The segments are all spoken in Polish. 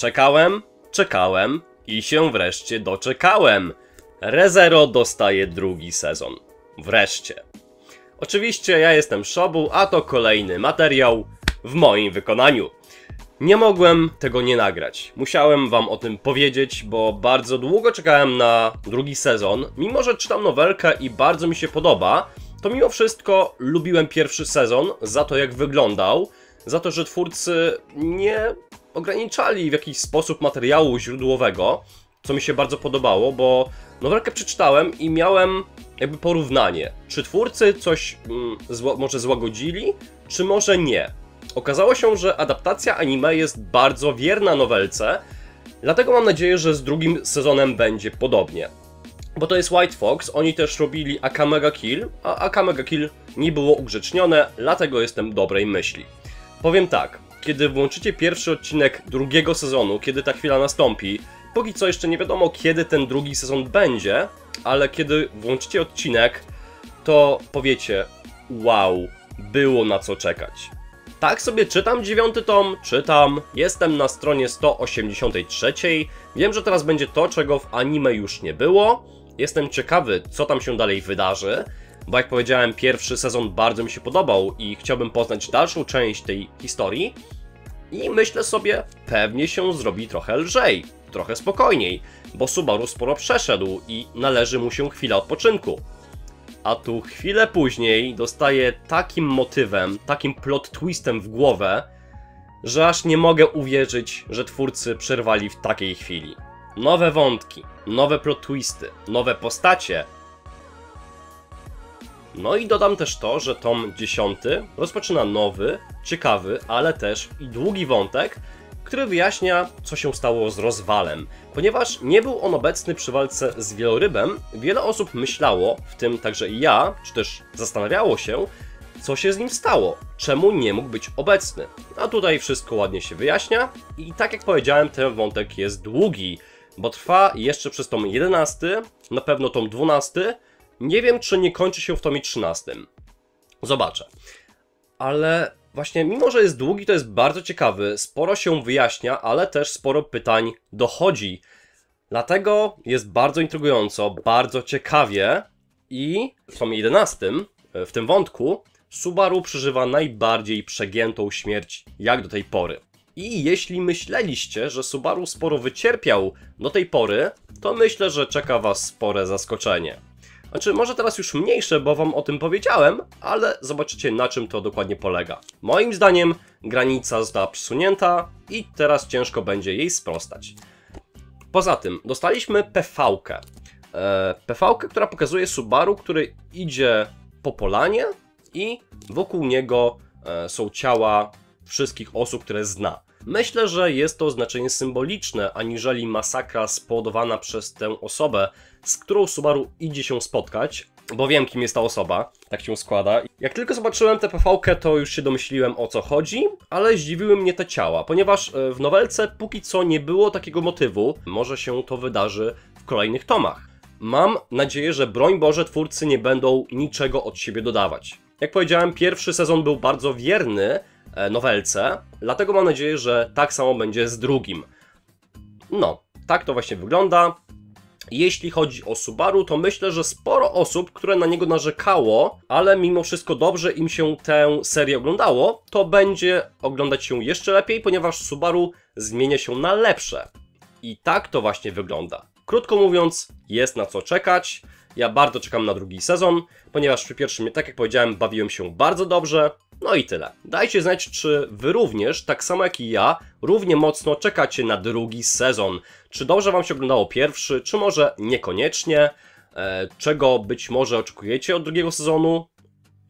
Czekałem, czekałem i się wreszcie doczekałem. Rezero dostaje drugi sezon. Wreszcie. Oczywiście ja jestem Szobu, a to kolejny materiał w moim wykonaniu. Nie mogłem tego nie nagrać. Musiałem wam o tym powiedzieć, bo bardzo długo czekałem na drugi sezon. Mimo, że czytam nowelkę i bardzo mi się podoba, to mimo wszystko lubiłem pierwszy sezon za to, jak wyglądał, za to, że twórcy nie ograniczali w jakiś sposób materiału źródłowego, co mi się bardzo podobało, bo nowelkę przeczytałem i miałem jakby porównanie. Czy twórcy coś mm, zło, może złagodzili, czy może nie. Okazało się, że adaptacja anime jest bardzo wierna nowelce, dlatego mam nadzieję, że z drugim sezonem będzie podobnie. Bo to jest White Fox, oni też robili Akamega Kill, a Akamega Kill nie było ugrzecznione, dlatego jestem dobrej myśli. Powiem tak, kiedy włączycie pierwszy odcinek drugiego sezonu, kiedy ta chwila nastąpi, póki co jeszcze nie wiadomo kiedy ten drugi sezon będzie, ale kiedy włączycie odcinek, to powiecie, wow, było na co czekać. Tak sobie czytam dziewiąty tom, czytam, jestem na stronie 183. Wiem, że teraz będzie to, czego w anime już nie było. Jestem ciekawy, co tam się dalej wydarzy, bo jak powiedziałem, pierwszy sezon bardzo mi się podobał i chciałbym poznać dalszą część tej historii. I myślę sobie, pewnie się zrobi trochę lżej, trochę spokojniej, bo Subaru sporo przeszedł i należy mu się chwila odpoczynku. A tu chwilę później dostaje takim motywem, takim plot twistem w głowę, że aż nie mogę uwierzyć, że twórcy przerwali w takiej chwili. Nowe wątki, nowe plot twisty, nowe postacie. No i dodam też to, że tom 10 rozpoczyna nowy, ciekawy, ale też i długi wątek, który wyjaśnia, co się stało z rozwalem. Ponieważ nie był on obecny przy walce z wielorybem, wiele osób myślało, w tym także i ja, czy też zastanawiało się, co się z nim stało, czemu nie mógł być obecny. A tutaj wszystko ładnie się wyjaśnia i tak jak powiedziałem, ten wątek jest długi, bo trwa jeszcze przez tom 11, na pewno tom 12, nie wiem czy nie kończy się w tomie 13. Zobaczę. Ale właśnie mimo, że jest długi, to jest bardzo ciekawy, sporo się wyjaśnia, ale też sporo pytań dochodzi. Dlatego jest bardzo intrygująco, bardzo ciekawie i w tomie 11, w tym wątku, Subaru przeżywa najbardziej przegiętą śmierć jak do tej pory. I jeśli myśleliście, że Subaru sporo wycierpiał do tej pory, to myślę, że czeka Was spore zaskoczenie. Znaczy, może teraz już mniejsze, bo wam o tym powiedziałem, ale zobaczycie na czym to dokładnie polega. Moim zdaniem granica została przesunięta i teraz ciężko będzie jej sprostać. Poza tym, dostaliśmy PV-kę. E, PV-kę, która pokazuje Subaru, który idzie po polanie i wokół niego e, są ciała wszystkich osób, które zna. Myślę, że jest to znaczenie symboliczne, aniżeli masakra spowodowana przez tę osobę, z którą Subaru idzie się spotkać, bo wiem, kim jest ta osoba, tak się składa. Jak tylko zobaczyłem tę PV-kę, to już się domyśliłem o co chodzi, ale zdziwiły mnie te ciała, ponieważ e, w nowelce póki co nie było takiego motywu. Może się to wydarzy w kolejnych tomach. Mam nadzieję, że broń Boże twórcy nie będą niczego od siebie dodawać. Jak powiedziałem, pierwszy sezon był bardzo wierny nowelce, dlatego mam nadzieję, że tak samo będzie z drugim. No, tak to właśnie wygląda. Jeśli chodzi o Subaru, to myślę, że sporo osób, które na niego narzekało, ale mimo wszystko dobrze im się tę serię oglądało, to będzie oglądać się jeszcze lepiej, ponieważ Subaru zmienia się na lepsze. I tak to właśnie wygląda. Krótko mówiąc, jest na co czekać. Ja bardzo czekam na drugi sezon, ponieważ przy pierwszym, tak jak powiedziałem, bawiłem się bardzo dobrze. No i tyle. Dajcie znać, czy wy również, tak samo jak i ja, równie mocno czekacie na drugi sezon. Czy dobrze wam się oglądało pierwszy, czy może niekoniecznie? E, czego być może oczekujecie od drugiego sezonu?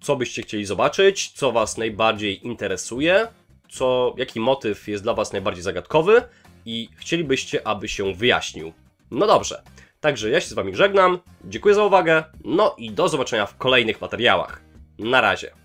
Co byście chcieli zobaczyć? Co was najbardziej interesuje? Co, jaki motyw jest dla was najbardziej zagadkowy? I chcielibyście, aby się wyjaśnił. No dobrze. Także ja się z wami żegnam. Dziękuję za uwagę. No i do zobaczenia w kolejnych materiałach. Na razie.